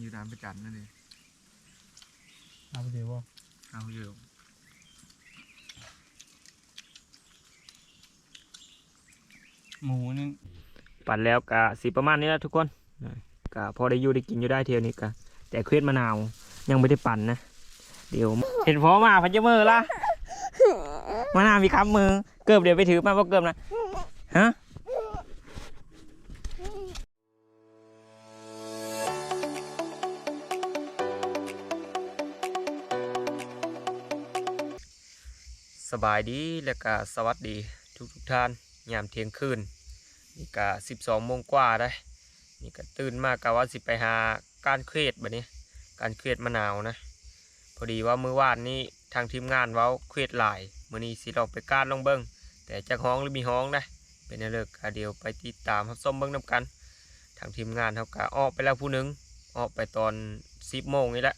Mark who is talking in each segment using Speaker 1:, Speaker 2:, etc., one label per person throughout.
Speaker 1: อยู่น้ำประจันนั่นเอง
Speaker 2: เอาไปเดี๋ยวว่า
Speaker 1: เอาอยู่
Speaker 2: หมูนี่
Speaker 3: ปั่นแล้วกะสีประมาณนี้แหละทุกคนนะกะพอได้อยู่ได้กินอยู่ได้เทียวนี้กะแต่เครียดมะนาวยังไม่ได้ปั่นนะ เดี๋ยวเห็นพอมาพันจะมือละมะนาวมีคำมือเกือบเดี๋ยวไปถือมาเพราะเกือบนะฮะ บายดีแล้วก็สวัสดีทุกทุกท่านยามเที่ยงคืนนี่ก็สิบสองโมงกว่าได้นี่ก็ตื่นมากกะว่าสิไปหาการเครียดแบบนี้ การเครียดมะนาวนะ พอดีว่ามื้อวานนี้ทางทีมงานเว้าเครียดหลายมื้อนี้สิลองไปการลองเบิ้งแต่จะห้องหรือมีห้องได้เป็นเลิกก็เดียวไปติดตามรับส้มเบิ้งนํกัน ทางทีมงานเขาก็ออกไปแล้วผู้หนึงออกไปตอนสิบโมงนี่แหละ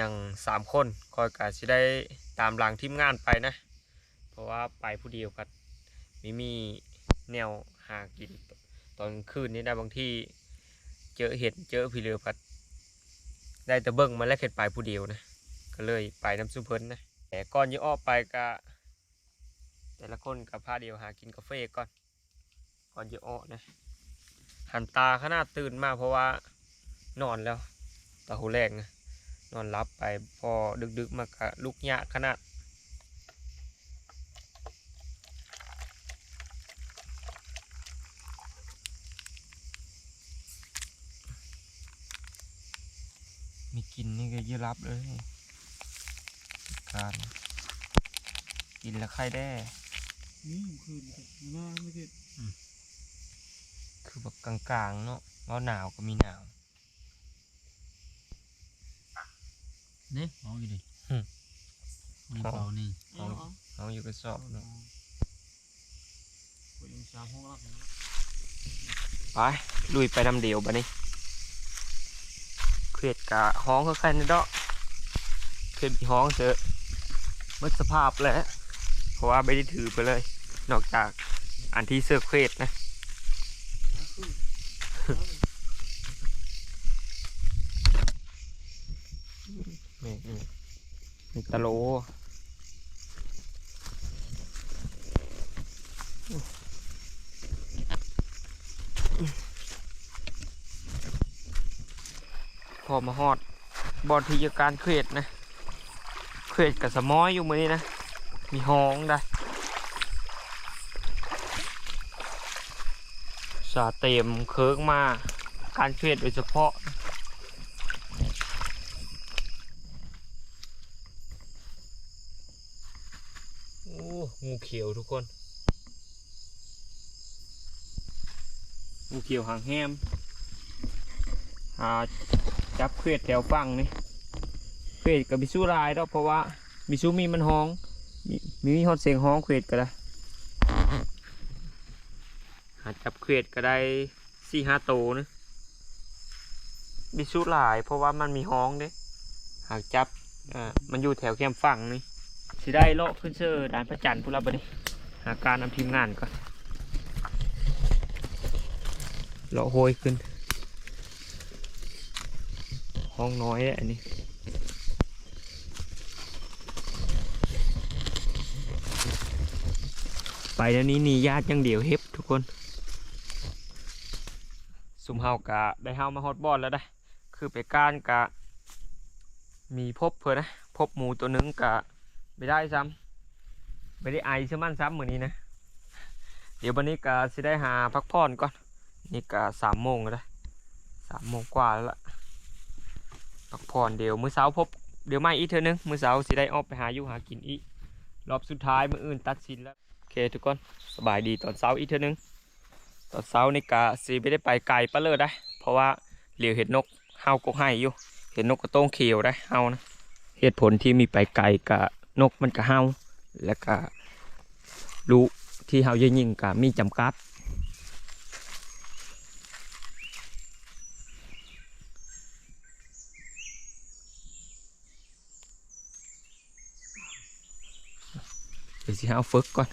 Speaker 3: ยังสามคนคอยกะสิได้ตามหลังทีมงานไปนะ เพราะว่าไปผู้เดียวกันไม่มีแนวหากินตอนคืนนี้ได้บางที่เจอเห็ดเจอผีเรือพัด ได้แต่เบิ้งมาแล้วเข็ดไปผู้เดียวนะ ก็เลยไปน้ำซุปเพิ่นนะแต่ก่อนจะออกไปก็แต่ละคนกับพาเดียวหากินกาแฟก่อน ก่อนจะออกนะหันตาขนาดตื่นมากเพราะว่านอนแล้วตาหูแรงนะ นอนรับไปพอดึกๆมากะลุกยะขนาดมีกินนี่ก็ยืรับเลยการกินแล้วไข้แด้
Speaker 2: นี่คืนน่าไม่เก็ด
Speaker 3: คือแบบกลางๆเนาะว่าหนาวก็มีหนาว
Speaker 2: นี่เอาอยู่ดิ
Speaker 3: อืม
Speaker 2: นี่เปล่านี่
Speaker 3: เอาเอาอยู่กระสอบเนาะ
Speaker 2: ผมยังชาห้องรักนะ
Speaker 3: ไปลุยไปนำเดียวบะนี่เครียดกะห้องคือใครนี่ดอกเครียดมีห้องเจอะหมดสภาพแล้วเพราะว่าไม่ได้ถือไปเลย นอกจากอันที่เสื้อเครียดนะ นี่นี่นี่ ตะโลพอมาฮอดบอลที่จะการเครดนะ เครดกับสมอยอยู่มือนี้นะ มีห้องได้ สาเต็มเคิร์กมาการเครดโดยเฉพาะอ้งู เขียวทุกคนงูเขียวหางแฮมหาจับเครียดแถวฟังนี่เครียดกับบิซูลายดอกเพราะว่าบิซูมีมันห้องมีมีฮอดเสียงห้องเครียดก็ได้หาจับเครียดก็ได้สี่ห้าโตวนะบิซูลายเพราะว่ามันมีห้องเด้หากจับอ่ามันอยู่แถวแคมฝั่งนี่ สิได้โลกขึ้นเชื่อด่านพระจันทร์พุรับนี้หาการนำทีมงานก่อนเลาะโหยขึ้น ห้องน้อยอะอันนี้ไปแล้วนี้นีญาติยังเดียวเฮ็บทุกคน สุมเฮากะได้เฮามาฮอตบอลแล้วได้ คือไปก้านกะ มีพบเพื่อนะ พบหมูตัวหนึงกะ ไม่ได้ซ้ำไม่ได้ไอใช่มันซ้ำเหมือนนี้นะ เดี๋ยววันนี้ก็สิได้หาพักผ่อนก่อน นี่ก็สามโมงแล้วสามโมงกว่าแล้วล่ะพักผ่อนเดี๋ยวมื้อเช้าพบเดี๋ยวไม่อีกเท่านึงมื้อเช้าสิได้ออกไปหาอยู่หากินอีกรอบสุดท้ายมื้ออื่นตัดสินแล้วโอเคทุกคนสบายดีตอนเช้าอีกเท่านึงตอนเช้านี่ก็สิไม่ได้ไปไกลปะเลยได้ เพราะว่าเหลียวเห็ดนกเฮาก็ให้อยู่ เห็ดนกกระต้งเขียวได้เฮานะเหตุผลที่มีไปไกลกับ นกมันก็เฮาแล้วก็รู้ที่เฮาจะยิงก็มีจำกัด เดี๋ยวสิเฮาฝึกก่อน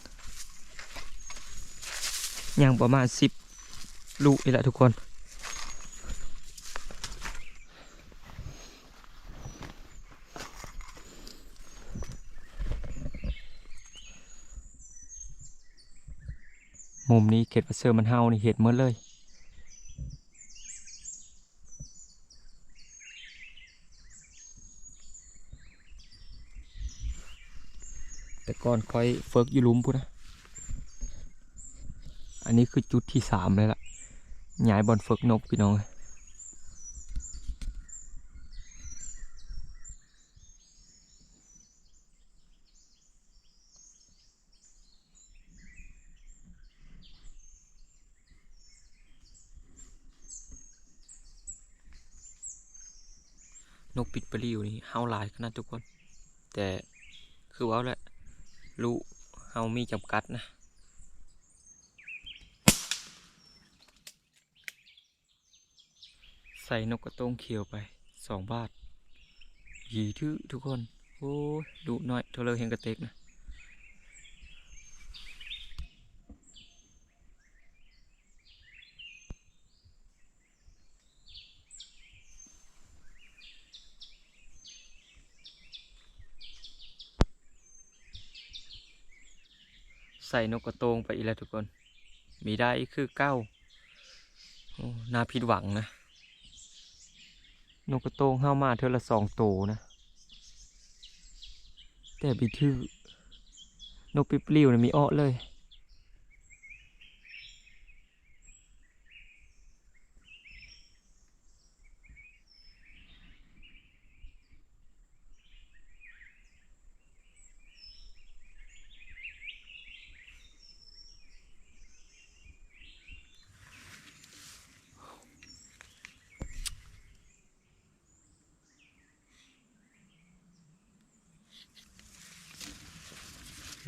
Speaker 3: ยังประมาณสิบลูกนี่แหละทุกคน มุมนี้เขตประเซอร์มันเฮานี่เห็ดเมื่อเลย แต่ก่อนคอยเฟิกอยู่ลุมพูนะ อันนี้คือจุดที่สามเลยล่ะย้ายบอลเฟิกนกพี่น้องน กปิดปลิวนี่เฮาหลายขนาดทุกคน แต่คือว่าแหละรู้เฮามีจำกัดนะใส่นกกระตงเขียวไปสองบาทหยีทื่อทุกคน โอ้ดุหน่อยเท่าเลยเห็นกระเตกนะ ใส่นกกระโตงไปอีกแล้วทุกคน มีได้คือเก้าน่าผิดหวังนะ นกกระโตงเข้ามาเท่าละสองโตนะ แต่บีทือนกปิปลิวนะมีอ้อเลย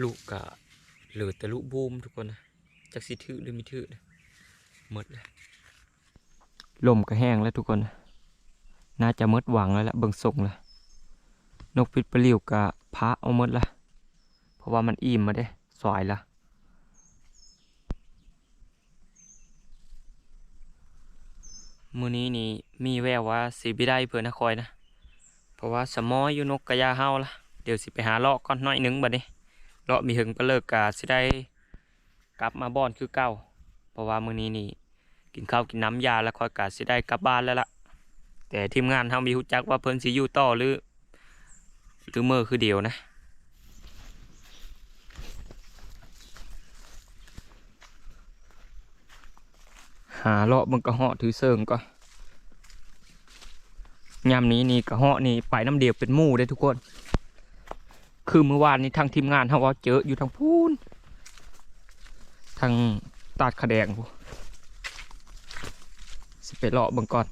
Speaker 3: ลูกกะเหลือแต่ลูกบูมทุกคนนะจากสิถือหรือม่ถือนะหมดเลยลมก็แห้งแล้วทุกคนนะน่าจะมดหวังแล้วละเบิ่งส่งละนกปิดปลิวกะพระเอามดละเพราะว่ามันอิ่มมาได้สวยละมือนี้นี่มีแววว่าสีบิได้เพื่อนนะคอยนะ เพราะว่าสมออยู่นกกระยาเฮาละเดี๋ยวสิไปหาเลาะก่อนหน่อยหนึงบัดนี้ เลาะมีหึงก็เลิกกาสิได้กลับมาบ้านคือเก่าเพราะว่ามื้อนี้นี่ กินข้าวกินน้ำยาแล้วค่อยกาสิได้กลับบ้านแล้วล่ะ แต่ทีมงานเฮามีฮู้จักว่าเพิ่นสิอยู่ต่อหรือหรือเมื่อคือเดียวนะหาเลาะมันก็เหาะถือเสิงก็ยามนี้นี่กระเหาะนี่ไปน้ำเดียวเป็นมู่ได้ทุกคน คือเมื่อวานนี้ทางทีมงานเขาว่าเจออยู่ทางพูนทางตาดขะแดงพูสิไปเลาะบังก่อน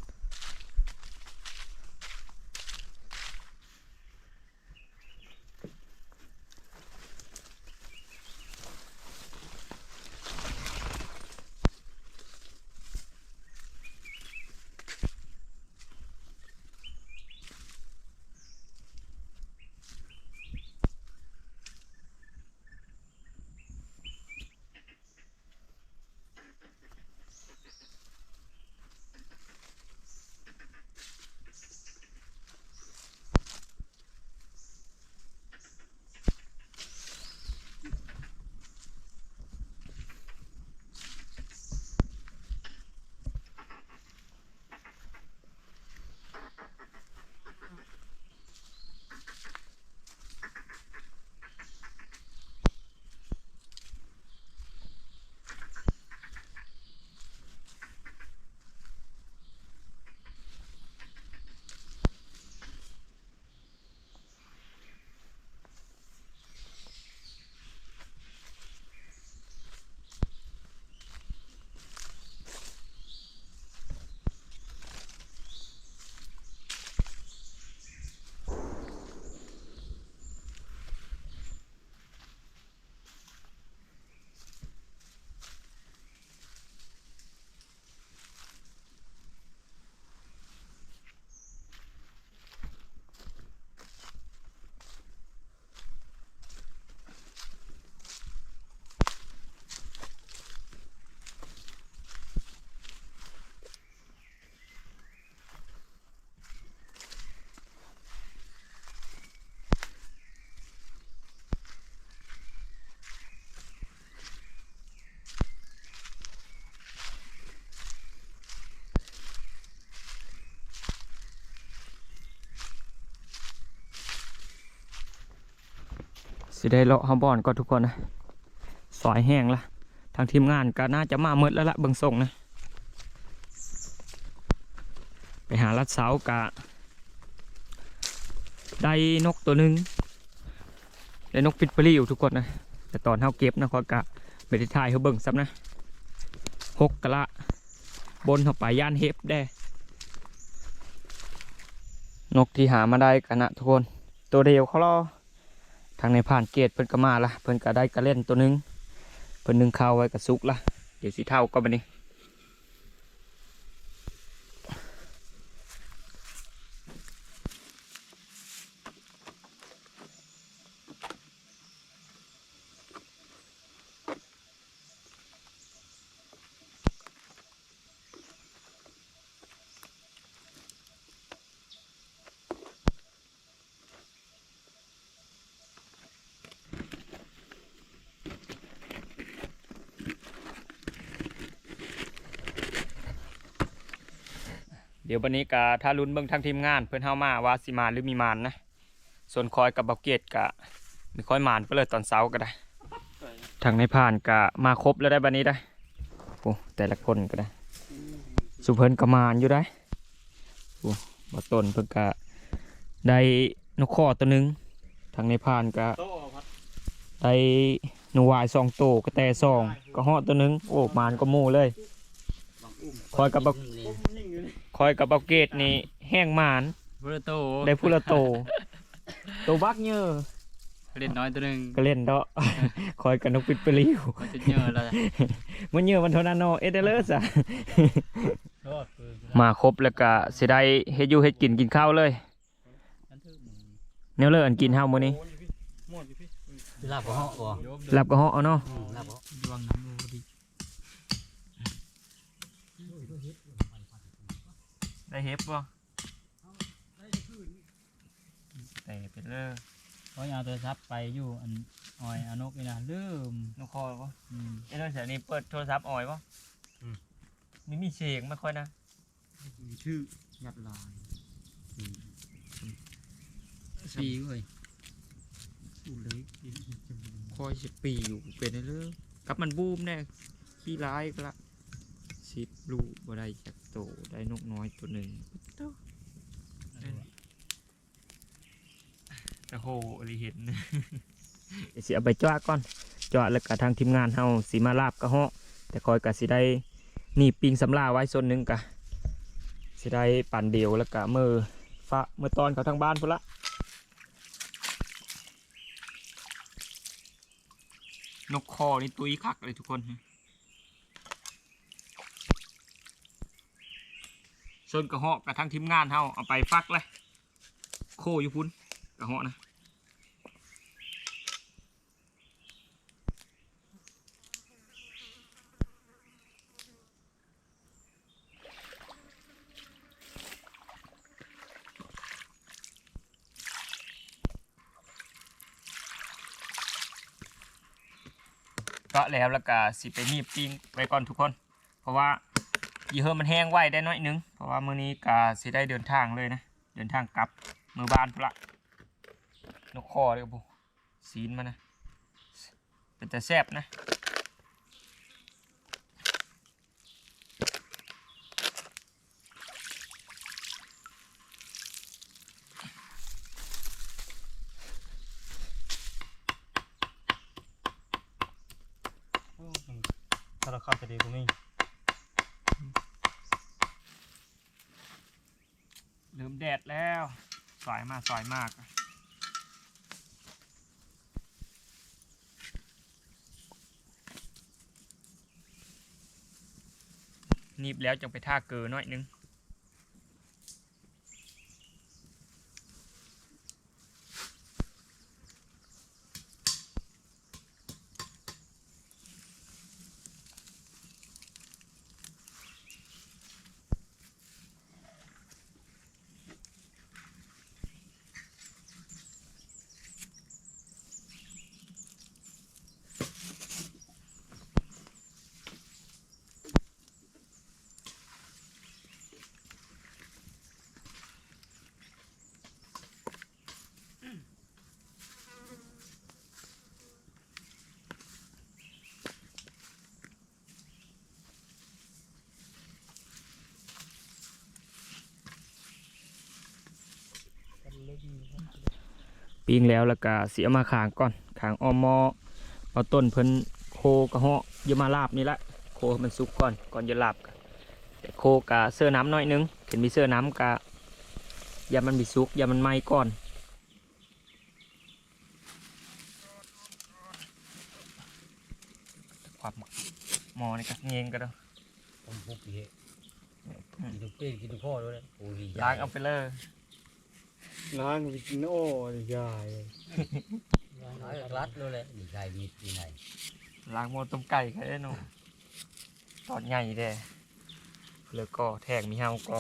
Speaker 3: สิได้เลาะห้าบอนก็ทุกคนนะสอยแห้งละทางทีมงานก็น่าจะมาเมดแล้วละเบิ่งส่งนะ ไปหาลัดเสากะได้นกตัวหนึ่งได้นกปิดปลีอยู่ทุกคนนะ แต่ตอนเฮาเก็บนะขอกะไม่ได้ถ่ายเขาเบิ่งซ้ำนะหกกะละ บนเข้าไปย่านเฮฟได้ นกที่หามาได้กันนะทุกคน ตัวเดียวเขารอ ทางในผ่านเกตเพิ่นก็มาละเพิ่นก็ได้กระเล่นตัวหนึงเพิ่นนึ่งข้าวไว้กับซุกละเดี๋ยวสีเท่าก็มานนี้ ดี๋ยววันนี้กะถ้าลุ้นเบิ่งทางทีมงาน เพื่อนเฮามาว่าสิมาหรือมีมานนะ ส่วนคอยกับเบาเกตกะมีคอยมานก็เลยตอนเช้าก็ได้ทางในผ่านกะมาครบแล้วได้บันนี้ได้โอ้แต่ละคนก็ได้ สุเพิ่นกะมานอยู่ได้โอ้บาต้นเพิ่นกะได้นกข้อตัวหนึงทางในผ่านกะ
Speaker 2: โตพัด
Speaker 3: ได้หนูวายสองโตวกระแตสองกระหาะตัวหนึงโอ้มานก็หมู่เลยคอยกับบัก อยกับเบาเกตนี่แห้งมาน
Speaker 2: เบอร์โต
Speaker 3: ได้พูละโตโตบักเยอะ
Speaker 2: เล่นน้อยตัวหนึ่ง
Speaker 3: ก็เล่นเดาะคอยกันนกปิดไปริว
Speaker 2: มันจะเยอะแล้ว
Speaker 3: มันเยอะมันเท่านั้นเนาะเอเดเลอร์สะ
Speaker 2: รอดคือ
Speaker 3: มาครบแล้วก็สิได้เฮ็ดอยู่เฮ็ดกินกินข้าวเลย
Speaker 2: กันทึกหมู
Speaker 3: แนวเลิกอันกินเฮามื้อนี้
Speaker 2: ม่วนอยู่พี่
Speaker 1: ลาบกระเหาะบ่
Speaker 3: หลับก็เหาะเอาเนาะ
Speaker 1: อืมลาบกระเหาะ
Speaker 2: ดวงน้ำดูดี
Speaker 3: ได้เฮ็ดบ่แต่เป็นเลอ
Speaker 2: เพราะเอาโทรศัพท์ไปอยู่อันออยอนกนี่นะลืม
Speaker 3: นกคอบ่
Speaker 2: อืม
Speaker 3: ไอ้นั่นแถวนี้เปิดโทรศัพท์ออยบ่มีมีเสียงไม่ค่อยนะ
Speaker 2: ชื่อยัดลายปีเว้ยสูเล็ก
Speaker 3: คอยสิปีอยู่เป็นเด้อกับมันบูมแน่ขี้ร้ายก็ละ สิบลูกบ่ได้จักโตได้นกน้อยตัวหนึงโอ้โหอริเห็นเดี๋ยวสิเอาไปจ้าก่อนจ้าแล้วก็ทางทีมงานเฮาสิมาลาบกระเหาะแต่คอยก็สิได้นี่ปิงสำลาไว้ส่วนหนึ่งกะสิได้ปั่นเดียวแล้วก็มือฟ้ามือตอนเขาทางบ้านพุ่นละนกคอนี่ตุยคักเลยทุกคนส่ วนกระเหาะกับทางทีมงานเฮาเอาไปฟักเลยโคอยู่พุ่นกระเหาะนะก็แล้วแล้วก็สิไปมีบปิ้งไว้ก่อนทุกคน เพราะว่า ยีเฮอมันแห้งไว้ได้น้อยนึง เพราะว่ามื้อนี้ก็สิได้เดินทางเลยนะ เดินทางกลับมือบ้านพุ่นละนกคอเลยบุซีนมันนะ เป็นแต่แซ่บนะ
Speaker 1: ถ้าเราเข้าจะดีกูมี
Speaker 3: เริ่มแดดแล้ว ซอยมากซอยมากนีบแล้วจังไปท่าเกอหน่อยนึง ปิ้งแล้วแล้วก็เสียมาขางก่อนขางออมหมอเอาต้นเพิ่นโคกระเหาะอยามาลาบนี่ละโคให้มันสุกก่อนก่อนจะลาบกะแต่โคกะเสื้อน้ำหน่อยนึงเห็นมีเสื้อน้ำกะอย่ามันมีสุกอย่ามันไหม้ก่อนความหมอนี่ก็เงงก็ได้
Speaker 1: ผมพุกอีกกินทุกปีกินทุกข้อด้วยโอ้ย
Speaker 3: ล้างเอาไปเลย
Speaker 4: ล้างไปกินโอ้ยใหญ่
Speaker 1: ล้างรัดเลยแหละนี่ใช่มีที่ไหน
Speaker 3: ล้างหมดต้มไก่ค่ะเอ้หนูตอนใหญ่เด้แล้วก็แทงมีเฮาก็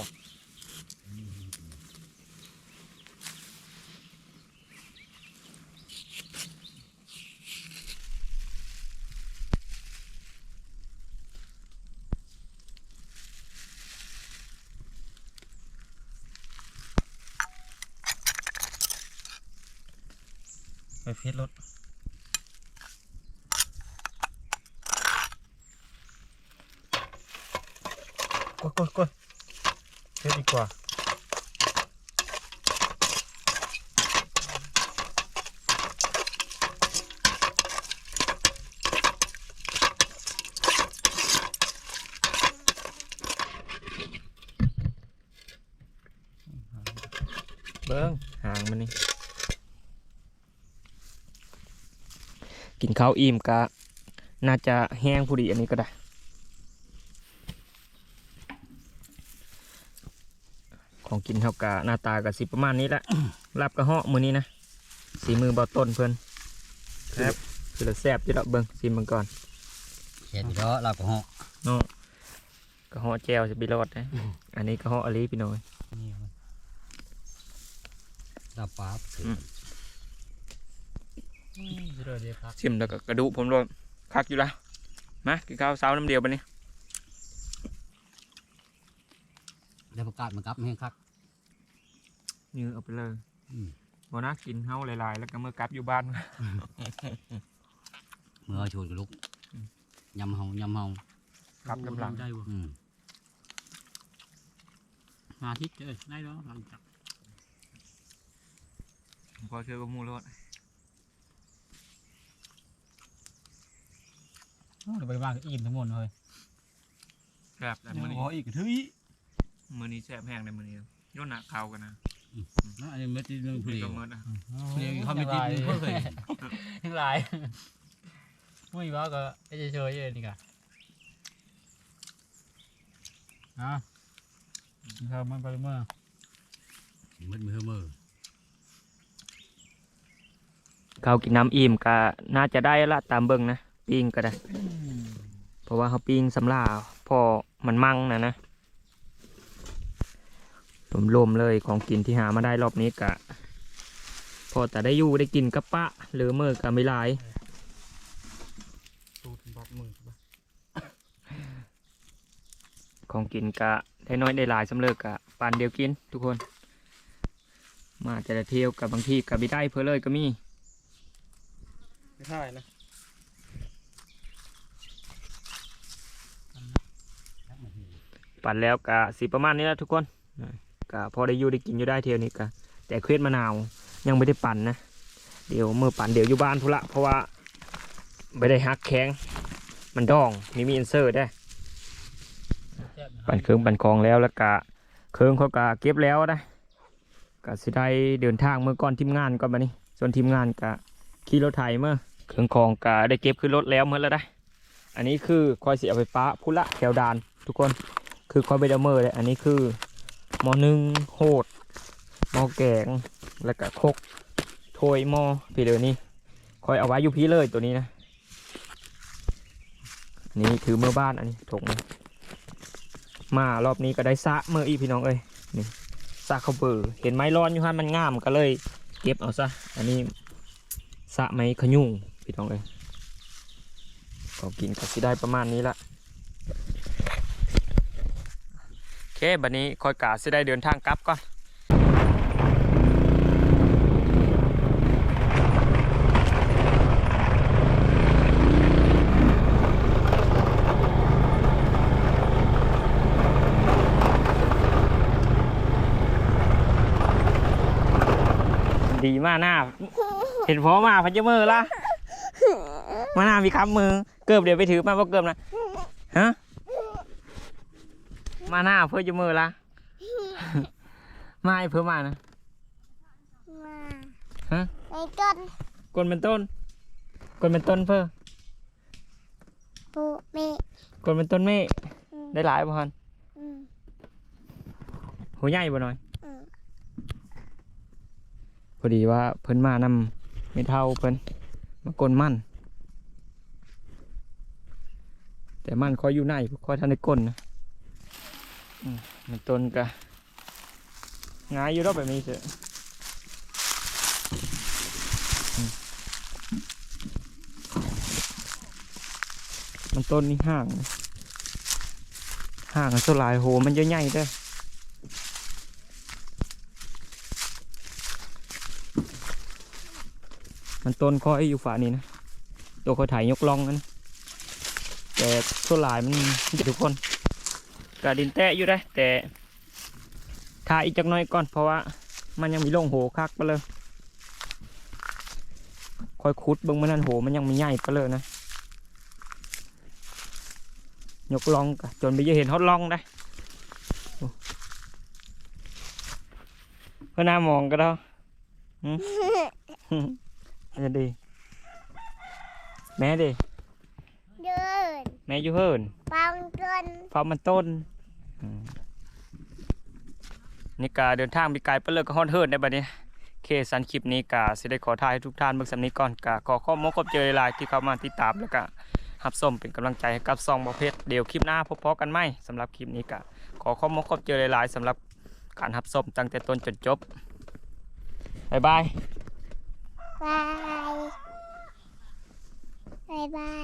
Speaker 1: ไป เพชรรถกดกดกดเพชรดีกว่า
Speaker 3: เบิ้งหางมันนี่ กินข้าวอิ่มกะน่าจะแห้งพอดีอันนี้ก็ได้ ของกินเท่ากะหน้าตากะสิประมาณนี้แหละลาบกระเหาะมือนี้นะสีมือเบาต้นเพื่อนครับคือเราแซ่บที่เราเบิ้งซิมมันก่อน
Speaker 1: เขียนอีกแล้วเราก็เหาะ
Speaker 3: เนาะกระเหาะแจวจะบิรอดนะอันนี้กระเหาะอะไรพี่น้อย
Speaker 1: นี่มันดาป๊าบ
Speaker 2: เดี๋ยวเดี๋ยวพัก
Speaker 3: ชิมแล้วก็กระดูกผมรวมคักอยู่แล้วมากินข้าวเช้าน้ำเดียวไปนี่
Speaker 1: ได้ประกาศมันกลับแห้งคัก
Speaker 3: ยื้อเอาไปเลย
Speaker 1: อืม
Speaker 3: บนะกินเฮาหลายๆ แล้วก็เมื่อกลับอยู่บ้าน
Speaker 1: เมื่อชวนกับลูกยำเฮายำเฮาก
Speaker 3: ลับกำลัง
Speaker 2: ได้บ่
Speaker 1: อืม
Speaker 2: มาทิศเอ้ยได้แล้วหลังจาก
Speaker 3: พอเชื่อกับหมูรถ
Speaker 2: เดี๋ยวไปบ้านก็อิ่มทั้งหมดเลย
Speaker 3: แซ่บแต่
Speaker 2: เดี๋ยว
Speaker 3: มื้อนี้
Speaker 2: ขออีกทึ่ย
Speaker 3: มื้อนี้แซ่บแห้งในมื้อนี้ย้อนหน้าข้าวกันนะ
Speaker 2: นะอันนี้ไม่ติดเรื่องเพลี
Speaker 3: นี่
Speaker 2: ย
Speaker 3: ก็
Speaker 2: ว
Speaker 3: มื้อนะ
Speaker 2: เพลียวเขาไม่ติดเรื่องเพลียวทั้งหลายไม่ว่าก็จะเฉยๆเองนี่กะอะครับมันไปเมื่อ
Speaker 1: มืดมือมือ
Speaker 3: ข้าวกินน้ำอิ่มก็น่าจะได้ละตามเบิ่งนะ ปิ้งก็ได้ เพราะว่าเขาปิ้งสำลาพอมันมั่งนะนะรวมๆเลยของกินที่หามาได้รอบนี้กะ พอแต่ได้อยู่ได้กินกับปะ หรือเมื่อก็ไม่หลาย
Speaker 4: สูตรบักมือปะ
Speaker 3: ของกินกะได้น้อยได้หลายสำเร็จกะปานเดียวกินทุกคน มาแต่ละเที่ยวกับบางที่กับไม่ได้เพื่อเลยก็มี
Speaker 4: ไม่ใช่นะ
Speaker 3: ปั่นแล้วกะสีประมาณนี้แหละทุกคนกะพอได้อยู่ได้กินอยู่ได้เที่ยวนี้กะแต่เคล็ดมะนาวยังไม่ได้ปั่นนะ เดี๋ยวเมื่อปั่นเดี๋ยวอยู่บ้านพุละเพราะว่าไม่ได้ฮักแข้งมันดองมีมีอินเซอร์ได้ ปั่นเครื่องปั่นคลองแล้วแล้วกะเครื่องเขากะเก็บแล้วนะกะสิได้เดินทางเมื่อก่อนทีมงานก่อนมานี่ส่วนทีมงานกะขี่รถไถเมื่อเครื่องคลองกะได้เก็บขึ้นรถแล้วเมื่อแล้วได้ อันนี้คือคอยเสียไฟฟ้าพุละแถวดานทุกคน คือคอยเบดเมอร์เลยอันนี้คือหมอหนึ่งโหดหมอแกงแล้วก็คกถ้วยหม้อพี่เดี๋ยวนี้คอยเอาไว้อยู่พี่เลยตัวนี้นะ นี่ถือเมื่อบ้านอันนี้ถกมามารอบนี้ก็ได้สะเมื่ออีพี่น้องเอ้ยนี่สะเขาเบือเห็นไม้ร้อนอยู่ฮะมันงามก็เลย เก็บเอาซะอันนี้สะไม้ขยุ่งพี่น้องเอ้ยก็กินก็สิได้ประมาณนี้ละโอ เคบัดนี้คอยกาสิได้เดินทางกลับก่อนดีมากหน้า เห็นพอมาพันเจมือละมาหน้ามีคำมือ เกือบเดี๋ยวไปถือมาเพราะเกือบนะฮะ มาหน้าเพื่อเจมือละมาให้เพื่อมานะ
Speaker 5: มา
Speaker 3: ฮะ
Speaker 5: ในต้น
Speaker 3: กลเป็นต้นกลเป็นต้นเพื่อ
Speaker 5: ปูเมะ
Speaker 3: กลเป็นต้นเมฆ
Speaker 5: อืม
Speaker 3: ได้หลายบ่ฮัน
Speaker 5: อืม
Speaker 3: หัวใหญ่บ่หน่อย
Speaker 5: อืม
Speaker 3: พอดีว่าเพิ่นมานำไม่เท่าเพิ่นมากลมั่นแต่มันคอยอยู่ในคอยทันได้กลนะอื มันต้นกะงายอยู่รอบแบบนี้เถอะมันต้นนี่ห่าง ห่างกันสลายโหมันเยอะใหญ่ด้อมันต้นคอยอยู่ฝานี้นะ ตัวคอยถ่ายยกล่องนะแต่ส่วนหลายมันจะทุกคน กระดินแตะอยู่ได้ แต่ถ่ายอีกจักน้อยก่อนเพราะว่า มันยังมีโล่งโหคักไปเลยคอยคุดเบิ่งมันนั่นโหมันยังมีใหญ่ไปเลยนะยกลองกะจนไปจะเห็นฮอตลองได้เพื่อน้ามองก็ได้หืมอันจะดีแม่ดิ
Speaker 5: เดิน
Speaker 3: แม่อยู่เฮิรน
Speaker 5: ปังต้น
Speaker 3: เพราะมันต้นอืมนี่กาเดินทางไปไกลไปเลยก็ฮอดเฮิรนได้บัดนี้เคสันคลิปนี้กาสิได้ขอทายให้ทุกท่านเบิ่งสำนี้ก่อนกาขอข้อมูลขอบเจอหลายๆที่เข้ามาติดตามแล้วก็หับส้มเป็นกำลังใจให้กับซองบอเพชรเดี๋ยวคลิปหน้าพบพอกันไหมสำหรับคลิปนี้กาขอข้อมูลขอบเจอหลายๆสำหรับการหับส้มตั้งแต่ต้นจนจบบ๊ายบาย
Speaker 5: บายบายบาย